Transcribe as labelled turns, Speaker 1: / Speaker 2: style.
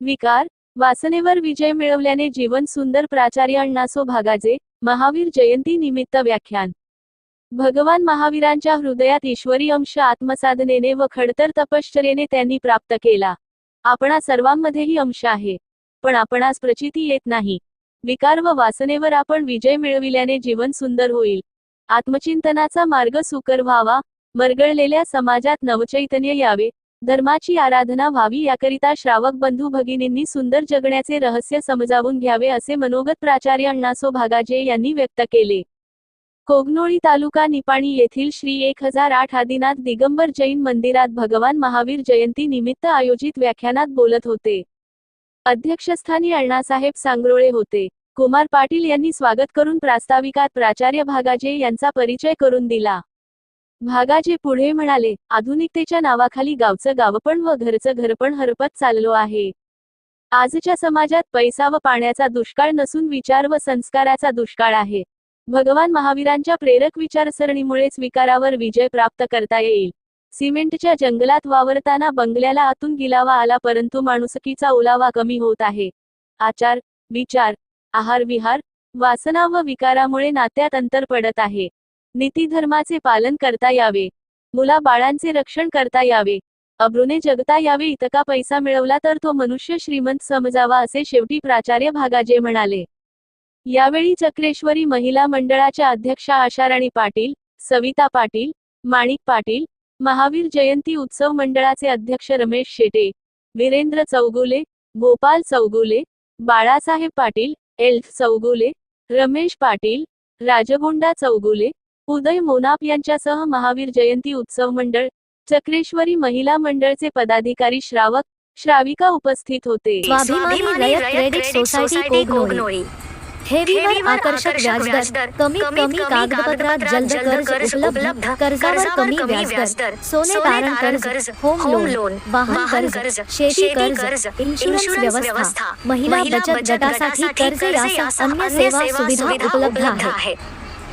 Speaker 1: विकार वासनेवर विजय मिळवल्याने जीवन सुंदर प्राचार्य अण्णासो भागाजे महावीर जयंती निमित्त व्याख्यान. भगवान महावीरांच्या हृदयात ईश्वरी अंश आत्मसाधनेने व खडतर तपश्चर्येने त्यांनी प्राप्त केला. आपणा सर्वांमध्येही अंश आहे. पण आपणास प्रचिती येत नाही. विकार व वासनेवर आपण विजय मिळविल्याने जीवन सुंदर होईल. आत्मचिंतनाचा मार्ग सुकर व्हावा मरगळलेल्या समाजात नवचैतन्य यावे धर्माची आराधना व्हावी याकरिता श्रावक बंधू भगिनींनी सुंदर जगण्याचे रहस्य समजावून घ्यावे असे मनोगत प्राचार्य अण्णासो भागाजे यांनी व्यक्त केले. कोगनोळी तालुका निपाणी येथील श्री एक हजार आठ आदिनाथ दिगंबर जैन मंदिरात भगवान महावीर जयंती निमित्त आयोजित व्याख्यानात बोलत होते. अध्यक्षस्थानी अण्णासाहेब सांगरोळे होते. कुमार पाटील यांनी स्वागत करून प्रास्ताविकात प्राचार्य भागाजे यांचा परिचय करून दिला. भागाजे पुढे म्हणाले आधुनिकतेच्या नावाखाली गावचं गावपण व घरचं घरपण हरपत चाललो आहे. आजच्या समाजात पैसा व पाण्याचा दुष्काळ नसून विचार व संस्काराचा दुष्काळ आहे. भगवान महावीरांच्या प्रेरक विचारसरणीमुळेच विकारावर विजय प्राप्त करता येईल. सिमेंटच्या जंगलात वावरताना बंगल्याला आतून गिलावा आला परंतु माणुसकीचा ओलावा कमी होत आहे. आचार विचार आहार विहार वासना व विकारामुळे नात्यात अंतर पडत आहे. नीतीधर्माचे पालन करता यावे. मुला बाळांचे रक्षण करता यावे. अब्रूने जगता यावे इतका पैसा मिळवला तर तो मनुष्य श्रीमंत समजावा असे शेवटी प्राचार्य भागाजे म्हणाले. यावेळी चक्रेश्वरी महिला मंडळाच्या अध्यक्षा आशाराणी पाटील सविता पाटील माणिक पाटील महावीर जयंती उत्सव मंडळाचे अध्यक्ष रमेश शेटे वीरेंद्र चौगुले गोपाल चौगुले बाळासाहेब पाटील एल्फ चौगुले रमेश पाटील राजगोंडा चौगुले उदय मोनाप यांच्यासह महावीर जयंती उत्सव मंडळ चक्रेश्वरी महिला मंडळचे पदाधिकारी श्रावक श्राविका उपस्थित होते.
Speaker 2: स्वाभिमानी रयत क्रेडिट सोसायटी कोगनोळी ठेवीवर आकर्षक व्याजदर. कमीत कमी कागदपत्रात जलद कर्ज उपलब्ध. कर्जावर कमी व्याजदर. सोने तारण कर्ज. Home loan. वाहन कर्ज. शेती कर्ज. इन्शुरन्स व्यवस्था. महिला बचत गटासाठी कर्ज यासह अन्य सेवा सुविधा उपलब्ध आहे.